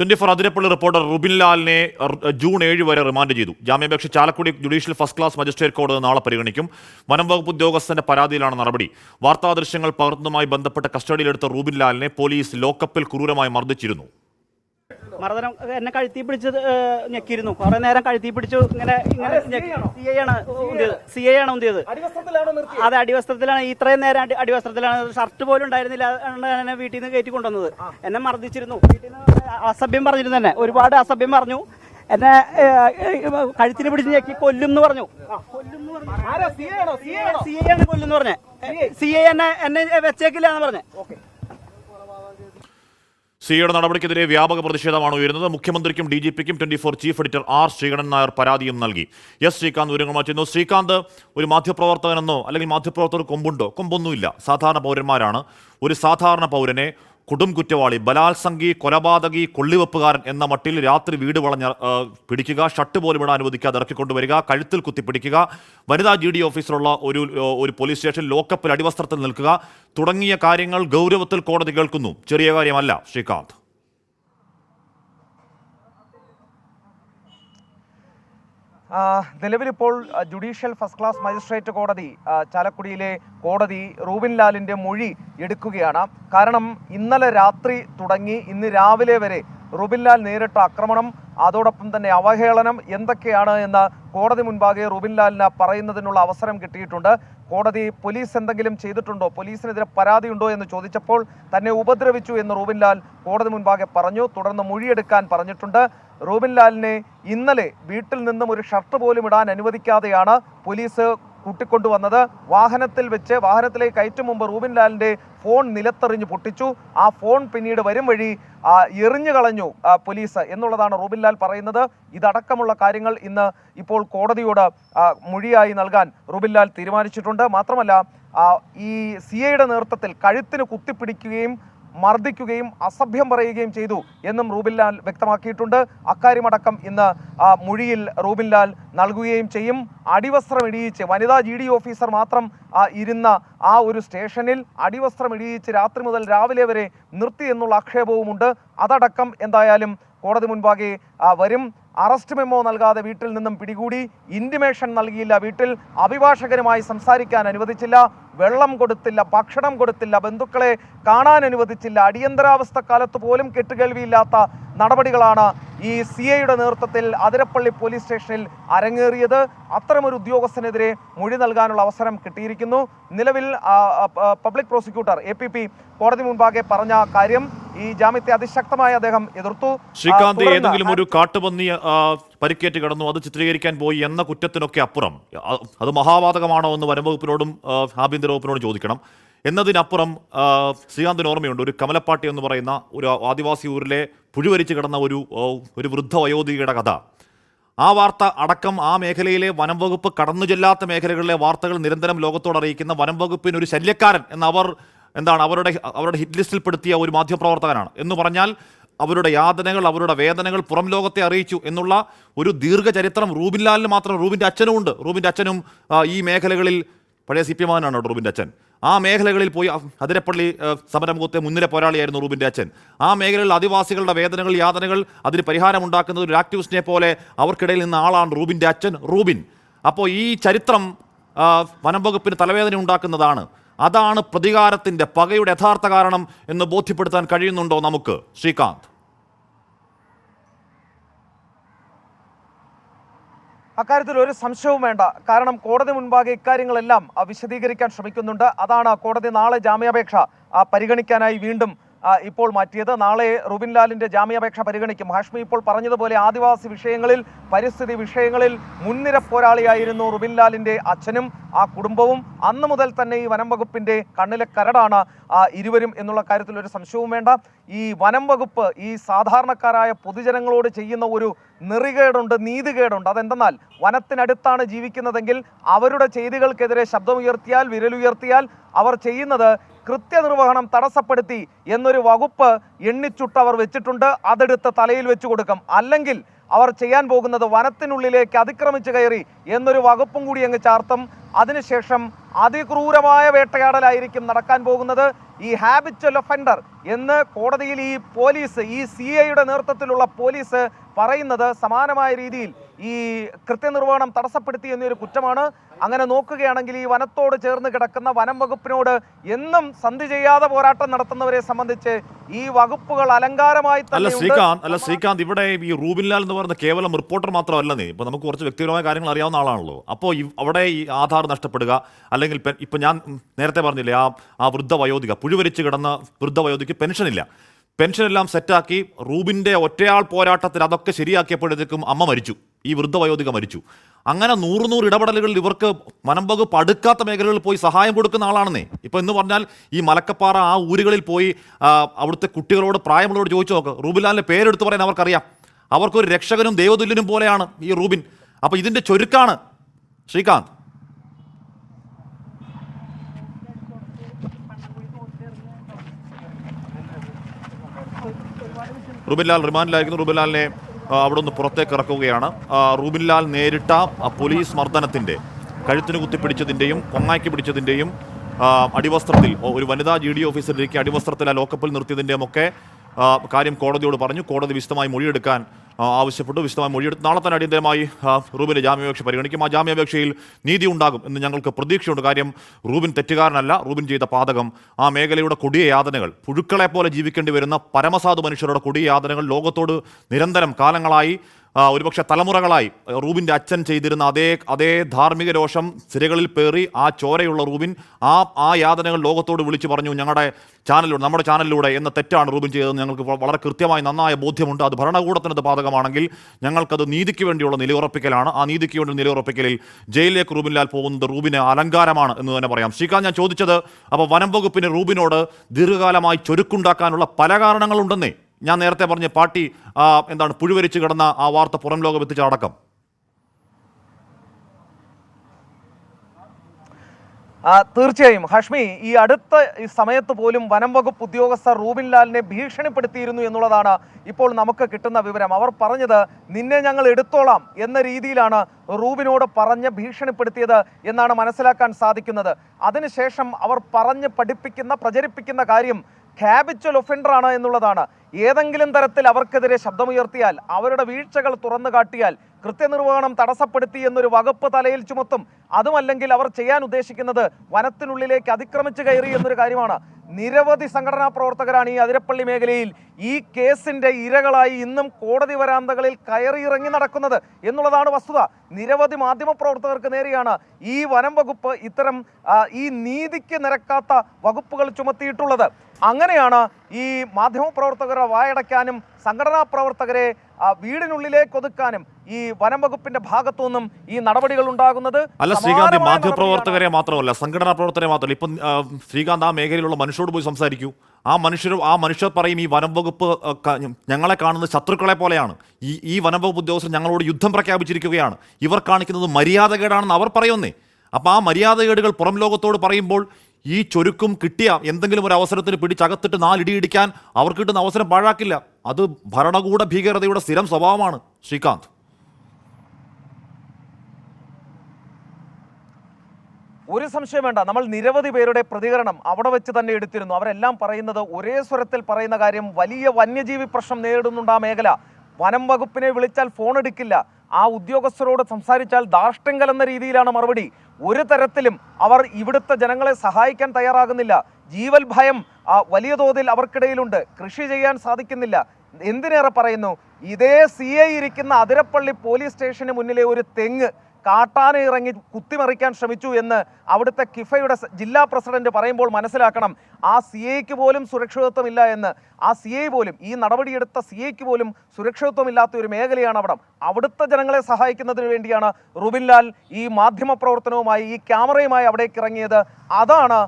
Twenty four Athirappilly reporter Rubin ലാലിനെ June ഏഴ് വരെ remand ചെയ്തു. ജാമ്യാപേക്ഷ Chalakudy judicial first class magistrate കോടതി നാളെ പരിഗണിക്കും. വനം വകുപ്പ് ഉദ്യോഗസ്ഥന്റെ പരാതിയിലാണ് നടപടി. വാർത്താ ദൃശ്യങ്ങൾ പകർത്തുന്നതുമായി ബന്ധപ്പെട്ട കസ്റ്റഡിയിലെടുത്ത റുബിൻ ലാലിനെ പോലീസ് ലോക്കപ്പിൽ ക്രൂരമായി മർദ്ദിച്ചിരുന്നു. മർദ്ദനം എന്നെ കഴുത്തി പിടിച്ച് ഞെക്കിയിരുന്നു. കുറെ നേരം കഴുത്തി പിടിച്ചു ഇങ്ങനെ ഇങ്ങനെ സി ഐ ആണ്. ഉന്തിയത്. സി ഐ ആണ് ഉന്തിയത്. അതെ അടിവസ്ത്രത്തിലാണ്. ഇത്രയും നേരം അടിവസ്ത്രത്തിലാണ്. ഷർട്ട് പോലും ഉണ്ടായിരുന്നില്ല വീട്ടിൽ നിന്ന് കയറ്റി കൊണ്ടുവന്നത്. എന്നെ മർദ്ദിച്ചിരുന്നു. വീട്ടിൽ നിന്ന് അസഭ്യം പറഞ്ഞിരുന്നു തന്നെ ഒരുപാട് അസഭ്യം പറഞ്ഞു. എന്നെ കഴുത്തിന് പിടിച്ച് ഞെക്കി കൊല്ലും എന്ന് പറഞ്ഞു. സി എ ആണ്? കൊല്ലും എന്ന് പറഞ്ഞേ. സി എ എന്നെ എന്നെ വെച്ചേക്കില്ല എന്ന് പറഞ്ഞേ. സിയുടെ നടപടിക്കെതിരെ വ്യാപക പ്രതിഷേധമാണ് ഉയരുന്നത്. മുഖ്യമന്ത്രിക്കും ഡി ജി പിക്കും twenty four chief editor R Sreekandan Nair പരാതിയും നൽകി. എസ് ശ്രീകാന്ത് വിവരങ്ങൾ മാറ്റുന്നു ശ്രീകാന്ത് ഒരു മാധ്യമപ്രവർത്തകനെന്നോ അല്ലെങ്കിൽ മാധ്യമപ്രവർത്തകർ കൊമ്പുണ്ടോ? കൊമ്പൊന്നുമില്ല. സാധാരണ പൗരന്മാരാണ്. ഒരു സാധാരണ പൗരനെ കൊടും കുറ്റവാളി ബലാത്സംഗി കൊലപാതകി കൊള്ളിവെപ്പുകാരൻ എന്ന മട്ടിൽ രാത്രി വീട് വളഞ്ഞ പിടിക്കുക ഷട്ട് പോലും ഇടാൻ അനുവദിക്കാതെ ഇറക്കിക്കൊണ്ടുവരിക കഴുത്തിൽ കുത്തി പിടിക്കുക വനിതാ ജി ഡി ഓഫീസറുള്ള ഒരു ഒരു പോലീസ് സ്റ്റേഷൻ ലോക്കപ്പിൽ അടിവസ്ത്രത്തിൽ നിൽക്കുക തുടങ്ങിയ കാര്യങ്ങൾ ഗൗരവത്തിൽ കോടതി കേൾക്കുന്നു. ചെറിയ കാര്യമല്ല ശ്രീകാന്ത്. നിലവിലിപ്പോൾ ജുഡീഷ്യൽ ഫസ്റ്റ് ക്ലാസ് മജിസ്ട്രേറ്റ് കോടതി ചാലക്കുടിയിലെ കോടതി റൂബിൻ ലാലിന്റെ മൊഴി എടുക്കുകയാണ്. കാരണം ഇന്നലെ രാത്രി തുടങ്ങി ഇന്ന് രാവിലെ വരെ റൂബിൻ ലാൽ നേരിട്ട ആക്രമണം അതോടൊപ്പം തന്നെ അവഹേളനം എന്തൊക്കെയാണ് എന്ന് കോടതി മുൻപാകെ റൂബിൻ ലാലിന് പറയുന്നതിനുള്ള അവസരം കിട്ടിയിട്ടുണ്ട്. കോടതി പോലീസ് എന്തെങ്കിലും ചെയ്തിട്ടുണ്ടോ? പോലീസിനെതിരെ പരാതിയുണ്ടോ എന്ന് ചോദിച്ചപ്പോൾ തന്നെ ഉപദ്രവിച്ചു എന്ന് റൂബിൻ ലാൽ കോടതി മുൻപാകെ പറഞ്ഞു. തുടർന്ന് മൊഴിയെടുക്കാൻ പറഞ്ഞിട്ടുണ്ട്. റൂബിൻ ലാലിനെ ഇന്നലെ വീട്ടിൽ നിന്നും ഒരു ഷർട്ട് പോലും ഇടാൻ അനുവദിക്കാതെയാണ് പോലീസ് കൂട്ടിക്കൊണ്ടുവന്നത്. വാഹനത്തിൽ വെച്ച് വാഹനത്തിലേക്ക് കയറ്റും മുമ്പ് റൂബിൻ ലാലിന്റെ ഫോൺ നിലത്തെറിഞ്ഞ് പൊട്ടിച്ചു. ആ ഫോൺ പിന്നീട് വരും വഴി എറിഞ്ഞു കളഞ്ഞു പോലീസ് എന്നുള്ളതാണ് റൂബിൻലാൽ പറയുന്നത്. ഇതടക്കമുള്ള കാര്യങ്ങൾ ഇന്ന് ഇപ്പോൾ കോടതിയോട് മൊഴിയായി നൽകാൻ റൂബിൻലാൽ തീരുമാനിച്ചിട്ടുണ്ട്. മാത്രമല്ല ഈ സി ഐയുടെ നേതൃത്വത്തിൽ കഴുത്തിന് കുത്തിപ്പിടിക്കുകയും മർദ്ദിക്കുകയും അസഭ്യം പറയുകയും ചെയ്തു എന്നും റൂബിൻലാൽ വ്യക്തമാക്കിയിട്ടുണ്ട്. അക്കാര്യമടക്കം ഇന്ന് മൊഴിയിൽ റൂബിൻലാൽ നൽകുകയും ചെയ്യും. അടിവസ്ത്രം ഇടിയിച്ച് വനിതാ ജി ഡി ഓഫീസർ മാത്രം ഇരുന്ന ആ ഒരു സ്റ്റേഷനിൽ അടിവസ്ത്രം ഇടിയിച്ച് രാത്രി മുതൽ രാവിലെ വരെ നിർത്തി എന്നുള്ള ആക്ഷേപവുമുണ്ട്. അതടക്കം എന്തായാലും കോടതി മുൻപാകെ വരും. അറസ്റ്റ് മെമ്മോ നൽകാതെ വീട്ടിൽ നിന്നും പിടികൂടി. ഇന്റിമേഷൻ നൽകിയില്ല വീട്ടിൽ. അഭിഭാഷകരുമായി സംസാരിക്കാൻ അനുവദിച്ചില്ല. വെള്ളം കൊടുത്തില്ല ഭക്ഷണം കൊടുത്തില്ല ബന്ധുക്കളെ കാണാൻ അനുവദിച്ചില്ല. അടിയന്തരാവസ്ഥ കാലത്ത് പോലും കെട്ടുകേൾവിയില്ലാത്ത നടപടികളാണ് ഈ സി ഐയുടെ നേതൃത്വത്തിൽ അതിരപ്പള്ളി പോലീസ് സ്റ്റേഷനിൽ അരങ്ങേറിയത്. അത്തരമൊരു ഉദ്യോഗസ്ഥനെതിരെ മൊഴി നൽകാനുള്ള അവസരം കിട്ടിയിരിക്കുന്നു. നിലവിൽ പബ്ലിക് പ്രോസിക്യൂട്ടർ എ കോടതി മുൻപാകെ പറഞ്ഞ കാര്യം ഈ ജാമ്യത്തെ അതിശക്തമായി അദ്ദേഹം എതിർത്തു. ശ്രീകാന്ത് ഏതെങ്കിലും ഒരു കാട്ടുപന്നി പരിക്കേറ്റ് കിടന്നു അത് ചിത്രീകരിക്കാൻ പോയി എന്ന കുറ്റത്തിനൊക്കെ അപ്പുറം. അത് മഹാവാതകമാണോ എന്ന് വനംവകുപ്പിനോടും ആഭ്യന്തര വകുപ്പിനോടും ചോദിക്കണം. എന്നതിനപ്പുറം ശ്രീകാന്തിന് ഓർമ്മയുണ്ട് ഒരു കമലപ്പാട്ടി എന്ന് പറയുന്ന ഒരു ആദിവാസി ഊരിലെ പുഴുവരിച്ച് കിടന്ന ഒരു ഒരു വൃദ്ധ വയോധികയുടെ കഥ. ആ വാർത്ത അടക്കം ആ മേഖലയിലെ വനം വകുപ്പ് കടന്നു ചെല്ലാത്ത മേഖലകളിലെ വാർത്തകൾ നിരന്തരം ലോകത്തോട് അറിയിക്കുന്ന വനം വകുപ്പിന് ഒരു ശല്യക്കാരൻ എന്ന് അവർ എന്താണ് അവരുടെ അവരുടെ ഹിറ്റ് ലിസ്റ്റിൽ പെടുത്തിയ ഒരു മാധ്യമപ്രവർത്തകനാണ്. എന്ന് പറഞ്ഞാൽ അവരുടെ യാതനകൾ അവരുടെ വേദനകൾ പുറം ലോകത്തെ അറിയിച്ചു എന്നുള്ള ഒരു ദീർഘചരിത്രം റൂബിൻലാലിന് മാത്രം റൂബിന്റെ അച്ഛനും ഉണ്ട് റൂബിന്റെ അച്ഛനും ഈ മേഖലകളിൽ പഴയ സി പി എമാനാണ് റൂബിന്റെ അച്ഛൻ? ആ മേഖലകളിൽ പോയി അതിരപ്പള്ളി സമരമുഖത്തെ മുൻനിര പോരാളിയായിരുന്നു റൂബിന്റെ അച്ഛൻ. ആ മേഖലകളിൽ ആദിവാസികളുടെ വേദനകൾ യാതനകൾ അതിന് പരിഹാരമുണ്ടാക്കുന്നത് ഒരു ആക്ടിവിസ്റ്റിനെ പോലെ അവർക്കിടയിൽ നിന്ന ആളാണ് റൂബിന്റെ അച്ഛൻ റൂബിൻ. അപ്പോൾ ഈ ചരിത്രം വനം വകുപ്പിന് തലവേദന ഉണ്ടാക്കുന്നതാണ്. അതാണ് പ്രതികാരത്തിന്റെ പകയുടെ യഥാർത്ഥ കാരണം എന്ന് ബോധ്യപ്പെടുത്താൻ കഴിയുന്നുണ്ടോ നമുക്ക്? ശ്രീകാന്ത്. അക്കാര്യത്തിൽ ഒരു സംശയവും വേണ്ട. കാരണം കോടതി മുൻപാകെ ഇക്കാര്യങ്ങളെല്ലാം വിശദീകരിക്കാൻ ശ്രമിക്കുന്നുണ്ട്. അതാണ് കോടതി നാളെ ജാമ്യാപേക്ഷ പരിഗണിക്കാനായി വീണ്ടും ഇപ്പോൾ മാറ്റിയത്. നാളെ റുബിൻ ലാലിന്റെ ജാമ്യാപേക്ഷ പരിഗണിക്കും. ഹാഷ്മി ഇപ്പോൾ പറഞ്ഞതുപോലെ ആദിവാസി വിഷയങ്ങളിൽ പരിസ്ഥിതി വിഷയങ്ങളിൽ മുൻനിര പോരാളിയായിരുന്നു റുബിൻ ലാലിന്റെ അച്ഛനും ആ കുടുംബവും. അന്ന് മുതൽ തന്നെ ഈ വനം വകുപ്പിന്റെ കണ്ണിലെ കരടാണ് ഇരുവരും എന്നുള്ള കാര്യത്തിൽ ഒരു സംശയവും വേണ്ട. ഈ വനം വകുപ്പ് ഈ സാധാരണക്കാരായ പൊതുജനങ്ങളോട് ചെയ്യുന്ന ഒരു നെറികേടുണ്ട് നീതികേടുണ്ട്. അതെന്തെന്നാൽ വനത്തിനടുത്താണ് ജീവിക്കുന്നതെങ്കിൽ അവരുടെ ചെയ്തികൾക്കെതിരെ ശബ്ദമുയർത്തിയാൽ വിരലുയർത്തിയാൽ അവർ ചെയ്യുന്നത് കൃത്യനിർവഹണം തടസ്സപ്പെടുത്തി എന്നൊരു വകുപ്പ് എണ്ണിച്ചുട്ട് അവർ വെച്ചിട്ടുണ്ട്. അതെടുത്ത് തലയിൽ വെച്ചു കൊടുക്കും. അല്ലെങ്കിൽ അവർ ചെയ്യാൻ പോകുന്നത് വനത്തിനുള്ളിലേക്ക് അതിക്രമിച്ചു കയറി എന്നൊരു വകുപ്പും കൂടി അങ്ങ് ചാർത്തും. അതിനുശേഷം അതിക്രൂരമായ വേട്ടയാടലായിരിക്കും നടക്കാൻ പോകുന്നത്. ഈ ഹാബിച്വൽ ഒഫൻഡർ എന്ന് കോടതിയിൽ ഈ പോലീസ് ഈ സി ഐയുടെ നേതൃത്വത്തിലുള്ള പോലീസ് പറയുന്നത് സമാനമായ രീതിയിൽ ഈ കൃത്യനിർവഹണം തടസ്സപ്പെടുത്തി എന്നൊരു കുറ്റമാണ്. അങ്ങനെ നോക്കുകയാണെങ്കിൽ ഈ വനത്തോട് ചേർന്ന് കിടക്കുന്ന വനം വകുപ്പിനോട് എന്നും സന്ധി ചെയ്യാതെ പോരാട്ടം നടത്തുന്നവരെ സംബന്ധിച്ച് ഈ വകുപ്പുകൾ അലങ്കാരമായി അല്ല. ശ്രീകാന്ത് അല്ല ശ്രീകാന്ത് ഇവിടെ ഈ റൂബിൻലാൽ എന്ന് പറയുന്ന കേവലം റിപ്പോർട്ടർ മാത്രമല്ലെന്നേ ഇപ്പൊ നമുക്ക് കുറച്ച് വ്യക്തിപരമായ കാര്യങ്ങൾ അറിയാവുന്ന ആളാണല്ലോ. അപ്പോ അവിടെ ഈ ആധാർ നഷ്ടപ്പെടുക അല്ലെങ്കിൽ ഇപ്പൊ ഞാൻ നേരത്തെ പറഞ്ഞില്ലേ ആ ആ വൃദ്ധ വയോധിക പുഴുവരിച്ച് കിടന്ന വൃദ്ധ വയോധിക്ക് പെൻഷനില്ല. പെൻഷനെല്ലാം സെറ്റാക്കി റൂബിന്റെ ഒറ്റയാൾ പോരാട്ടത്തിൽ അതൊക്കെ ശരിയാക്കിയപ്പോഴത്തേക്കും അമ്മ മരിച്ചു. ഈ വൃദ്ധവയോധിക മരിച്ചു. അങ്ങനെ നൂറ് നൂറ് ഇടപെടലുകളിൽ ഇവർക്ക് വനം പടുക്കാത്ത മേഖലകളിൽ പോയി സഹായം കൊടുക്കുന്ന ആളാണെന്നേ. ഇപ്പോൾ എന്ന് പറഞ്ഞാൽ ഈ മലക്കപ്പാറ ആ ഊരുകളിൽ പോയി അവിടുത്തെ കുട്ടികളോട് പ്രായമുള്ളവരോട് ചോദിച്ചു നോക്ക്. റൂബിലാലിന്റെ പേരെടുത്ത് പറയാൻ അവർക്കറിയാം. അവർക്കൊരു രക്ഷകനും ദൈവതുല്യനും പോലെയാണ് ഈ റൂബിൻ. അപ്പോൾ ഇതിന്റെ ചുരുക്കാണ് ശ്രീകാന്ത്. റുബിൻലാൽ റിമാൻഡിലായിരിക്കുന്നു റുബിൻലാലിനെ. അവിടെ നിന്ന് പുറത്തേക്ക് ഇറക്കുകയാണ്. റൂബിൻലാൽ നേരിട്ട പോലീസ് മർദ്ദനത്തിന്റെ കഴുത്തിന് കുത്തിപ്പിടിച്ചതിന്റെയും കൊങ്ങാക്കി പിടിച്ചതിന്റെയും അടിവസ്ത്രത്തിൽ ഒരു വനിതാ ജി ഡി ഓഫീസറിലേക്ക് അടിവസ്ത്രത്തിൽ ആ ലോക്കപ്പിൽ നിർത്തിയതിന്റെയും ഒക്കെ കാര്യം കോടതിയോട് പറഞ്ഞു. കോടതി വിശദമായി മൊഴിയെടുക്കാൻ ആവശ്യപ്പെട്ടു വിശദമായി മൊഴിയെടുത്ത് നാളെ തന്നെ അടിയന്തരമായി റൂബിന്റെ ജാമ്യാപേക്ഷ പരിഗണിക്കും. ആ ജാമ്യാപേക്ഷയിൽ നീതി ഉണ്ടാകും എന്ന് ഞങ്ങൾക്ക് പ്രതീക്ഷയുണ്ട്. കാര്യം റൂബിൻ തെറ്റുകാരനല്ല. റൂബിൻ ചെയ്ത പാതകം ആ മേഖലയുടെ കൊടിയ യാതനകൾ പുഴുക്കളെ പോലെ ജീവിക്കേണ്ടി വരുന്ന പരമസാധു മനുഷ്യരുടെ കൊടിയ യാതനകൾ ലോകത്തോട് നിരന്തരം കാലങ്ങളായി ഒരുപക്ഷെ തലമുറകളായി. റൂബിന്റെ അച്ഛൻ ചെയ്തിരുന്ന അതേ അതേ ധാർമ്മിക രോഷം സിരകളിൽ പേറി ആ ചോരയുള്ള റൂബിൻ ആ ആ യാതനകൾ ലോകത്തോട് വിളിച്ചു പറഞ്ഞു ഞങ്ങളുടെ ചാനലിലൂടെ നമ്മുടെ ചാനലിലൂടെ എന്ന തെറ്റാണ് റൂബിൻ ചെയ്തതെന്ന് ഞങ്ങൾക്ക് വളരെ കൃത്യമായി നന്നായ ബോധ്യമുണ്ട്. അത് ഭരണകൂടത്തിനത് ബാധകമാണെങ്കിൽ ഞങ്ങൾക്കത് നീതിക്ക് വേണ്ടിയുള്ള നിലയുറപ്പിക്കലാണ്. ആ നീതിക്ക് വേണ്ടി നിലയുറപ്പിക്കലിൽ ജയിലിലേക്ക് റൂബിൻലാൽ പോകുന്നത് റൂബിന് അലങ്കാരമാണ് എന്ന് തന്നെ പറയാം. ശ്രീകാന്ത് ഞാൻ ചോദിച്ചത് അപ്പോൾ വനം വകുപ്പിന് റൂബിനോട് ദീർഘകാലമായി ചൊരുക്കുണ്ടാക്കാനുള്ള പല കാരണങ്ങളുണ്ടെന്നേ? ഞാൻ നേരത്തെ പറഞ്ഞ പാർട്ടി എന്താണ് പുഴുവരിച്ച് കിടന്ന ആ വാർത്ത പുറം ലോകം എത്തിച്ചടക്കം തീർച്ചയായും. ഹഷ്മി ഈ അടുത്ത സമയത്ത് പോലും വനം വകുപ്പ് ഉദ്യോഗസ്ഥർ റൂബിൻ ലാലിനെ ഭീഷണിപ്പെടുത്തിയിരുന്നു എന്നുള്ളതാണ് ഇപ്പോൾ നമുക്ക് കിട്ടുന്ന വിവരം. അവർ പറഞ്ഞത് നിന്നെ ഞങ്ങൾ എടുത്തോളാം എന്ന രീതിയിലാണ് റൂബിനോട് പറഞ്ഞ് ഭീഷണിപ്പെടുത്തിയത് എന്നാണ് മനസ്സിലാക്കാൻ സാധിക്കുന്നത്. അതിനുശേഷം അവർ പറഞ്ഞ് പഠിപ്പിക്കുന്ന പ്രചരിപ്പിക്കുന്ന കാര്യം ഹാബിച്വൽ ഒഫൻഡറാണ് എന്നുള്ളതാണ്. ഏതെങ്കിലും തരത്തിൽ അവർക്കെതിരെ ശബ്ദമുയർത്തിയാൽ അവരുടെ വീഴ്ചകൾ തുറന്നു കാട്ടിയാൽ കൃത്യനിർവഹണം തടസ്സപ്പെടുത്തി എന്നൊരു വകുപ്പ് തലയിൽ ചുമത്തും. അതുമല്ലെങ്കിൽ അവർ ചെയ്യാൻ ഉദ്ദേശിക്കുന്നത് വനത്തിനുള്ളിലേക്ക് അതിക്രമിച്ചു കയറി എന്നൊരു കാര്യമാണ്. നിരവധി സംഘടനാ പ്രവർത്തകരാണ് ഈ അതിരപ്പള്ളി മേഖലയിൽ ഈ കേസിന്റെ ഇരകളായി ഇന്നും കോടതി വരാന്തകളിൽ കയറി ഇറങ്ങി നടക്കുന്നത് എന്നുള്ളതാണ് വസ്തുത. നിരവധി മാധ്യമ പ്രവർത്തകർക്ക് നേരെയാണ് ഈ വനം വകുപ്പ് ഇത്തരം ഈ നീതിക്ക് നിരക്കാത്ത വകുപ്പുകൾ ചുമത്തിയിട്ടുള്ളത്. അങ്ങനെയാണ് ഈ മാധ്യമ പ്രവർത്തകരെ വായടയ്ക്കാനും സംഘടനാ പ്രവർത്തകരെ വീടിനുള്ളിലേക്ക് ഒതുക്കാനും ഈ വനം വകുപ്പിന്റെ ഭാഗത്തു നിന്നും ഈ നടപടികൾ ഉണ്ടാകുന്നത്. അല്ല ശ്രീകാന്ത് മാധ്യമ പ്രവർത്തകരെ മാധ്യമപ്രവർത്തകരെ മാത്രമല്ല സംഘടനാ പ്രവർത്തകരെ മാത്രമല്ല. ഇപ്പം ശ്രീകാന്ത് ആ മേഖലയിലുള്ള മനുഷ്യരോട് പോയി സംസാരിക്കൂ. ആ മനുഷ്യർ ആ മനുഷ്യർ പറയും ഈ വനം വകുപ്പ് ഞങ്ങളെ കാണുന്നത് ശത്രുക്കളെ പോലെയാണ്. ഈ ഈ വനം വകുപ്പ് ഉദ്യോഗസ്ഥർ ഞങ്ങളോട് യുദ്ധം പ്രഖ്യാപിച്ചിരിക്കുകയാണ്. ഇവർ കാണിക്കുന്നത് മര്യാദകേടാണെന്ന് അവർ പറയുന്നേ. അപ്പോൾ ആ മര്യാദകേടുകൾ പുറം ലോകത്തോട് പറയുമ്പോൾ ഈ ചൊരുക്കും കിട്ടിയ എന്തെങ്കിലും ഒരു അവസരത്തിന് പിടിച്ചകത്തിട്ട് നാലിടിയിടിക്കാൻ അവർക്ക് കിട്ടുന്ന അവസരം പാഴാക്കില്ല. അത് ഭരണകൂട ഭീകരതയുടെ സ്ഥിരം സ്വഭാവമാണ്. ശ്രീകാന്ത്. ഒരു സംശയം വേണ്ട. നമ്മൾ നിരവധി പേരുടെ പ്രതികരണം അവിടെ വെച്ച് തന്നെ എടുത്തിരുന്നു. അവരെല്ലാം പറയുന്നത് ഒരേ സ്വരത്തിൽ പറയുന്ന കാര്യം വലിയ വന്യജീവി പ്രശ്നം നേരിടുന്നുണ്ട് ആ മേഖല. വനം വകുപ്പിനെ വിളിച്ചാൽ ഫോൺ എടുക്കില്ല. ആ ഉദ്യോഗസ്ഥരോട് സംസാരിച്ചാൽ ദാർഷ്ട്യങ്കൽ എന്ന രീതിയിലാണ് മറുപടി. ഒരു തരത്തിലും അവർ ഇവിടുത്തെ ജനങ്ങളെ സഹായിക്കാൻ തയ്യാറാകുന്നില്ല. ജീവൽ ഭയം വലിയ തോതിൽ അവർക്കിടയിലുണ്ട്. കൃഷി ചെയ്യാൻ സാധിക്കുന്നില്ല. എന്തിനേറെ പറയുന്നു? ഇതേ സി ഐ ഇരിക്കുന്ന അതിരപ്പള്ളി പോലീസ് സ്റ്റേഷന് മുന്നിലെ ഒരു തെങ്ങ്. കാട്ടാന ഇറങ്ങി കുത്തിമറിക്കാൻ ശ്രമിച്ചു എന്ന് അവിടുത്തെ കിഫയുടെ ജില്ലാ പ്രസിഡന്റ് പറയുമ്പോൾ മനസ്സിലാക്കണം. ആ സി ഐക്ക് പോലും സുരക്ഷിതത്വമില്ല എന്ന്. ആ സി ഐ പോലും ഈ നടപടിയെടുത്ത സി ഐക്ക് പോലും സുരക്ഷിതത്വമില്ലാത്ത ഒരു മേഖലയാണ് അവിടം. അവിടുത്തെ ജനങ്ങളെ സഹായിക്കുന്നതിന് വേണ്ടിയാണ് റുബിൻലാൽ ഈ മാധ്യമ പ്രവർത്തനവുമായി ഈ ക്യാമറയുമായി അവിടേക്ക് ഇറങ്ങിയത്. അതാണ്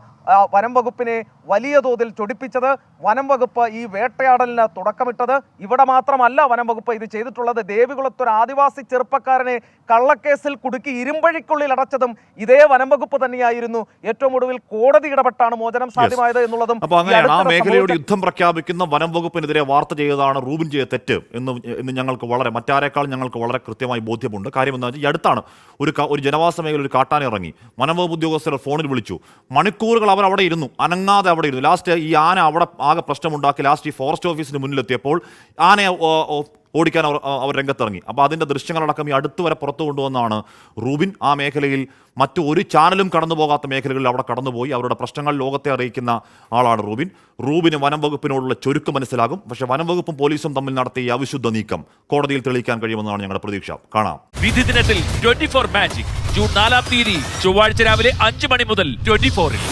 വനം വകുപ്പിനെ വലിയ തോതിൽ ചൊടിപ്പിച്ചത് വനം വകുപ്പ് ഈ വേട്ടയാടലിന് തുടക്കമിട്ടത്. ഇവിടെ മാത്രമല്ല വനം വകുപ്പ് ഇത് ചെയ്തിട്ടുള്ളത്. ദേവികുളത്തൊരു ആദിവാസി ചെറുപ്പക്കാരനെ കള്ളക്കേസിൽ കുടുക്കി ഇരുമ്പഴിക്കുള്ളിൽ അടച്ചതും ഇതേ വനം വകുപ്പ് തന്നെയായിരുന്നു. ഏറ്റവും ഒടുവിൽ കോടതി ഇടപെട്ടാണ് മോചനം സാധ്യമായത് എന്നുള്ളതും മേഖലയുടെ അങ്ങനെയാണ്. ആ മേഖലയോട് യുദ്ധം പ്രഖ്യാപിക്കുന്ന വനം വകുപ്പിനെതിരെ വാർത്ത ചെയ്തതാണ് റൂബിൻ ചെയ്ത തെറ്റ് എന്ന് എന്ന് ഞങ്ങൾക്ക് വളരെ മറ്റാരേക്കാൾ ഞങ്ങൾക്ക് വളരെ കൃത്യമായി ബോധ്യമുണ്ട്. കാര്യം എന്താ വെച്ചാൽ ഈ അടുത്താണ് ഒരു ഒരു ജനവാസ മേഖല ഒരു കാട്ടാനിറങ്ങി വനം വകുപ്പ് ഉദ്യോഗസ്ഥർ ഫോണിൽ വിളിച്ചു. മണിക്കൂറുകൾ അവർ അവിടെ ഇരുന്നു. അനങ്ങാതെ അവിടെ ഇരുന്നു. ലാസ്റ്റ് ഈ ആന അവിടെ ആകെ പ്രശ്നമുണ്ടാക്കി ലാസ്റ്റ് ഈ ഫോറസ്റ്റ് ഓഫീസിന് മുന്നിലെത്തിയപ്പോൾ ആനയെ ഓടിക്കാൻ അവർ അവർ രംഗത്തിറങ്ങി. അപ്പോൾ അതിന്റെ ദൃശ്യങ്ങളടക്കം ഈ അടുത്ത് വരെ പുറത്തു കൊണ്ടുവന്നാണ് റൂബിൻ ആ മേഖലയിൽ മറ്റു ഒരു ചാനലും കടന്നു പോകാത്ത മേഖലകളിൽ അവിടെ കടന്നുപോയി. അവരുടെ പ്രശ്നങ്ങൾ ലോകത്തെ അറിയിക്കുന്ന ആളാണ് റൂബിൻ. റൂബിന് വനം വകുപ്പിനോടുള്ള ചുരുക്കം മനസ്സിലാകും. പക്ഷെ വനം വകുപ്പും പോലീസും തമ്മിൽ നടത്തിയ ഈ അവിശുദ്ധ നീക്കം കോടതിയിൽ തെളിയിക്കാൻ കഴിയുമെന്നാണ് ഞങ്ങളുടെ പ്രതീക്ഷ. കാണാം. വിധി ദിനത്തിൽ ട്വന്റി ഫോർ മാജിക് ജൂൺ നാലാം തീയതി ചൊവ്വാഴ്ച രാവിലെ അഞ്ച് മണി മുതൽ ട്വന്റി ഫോറിൽ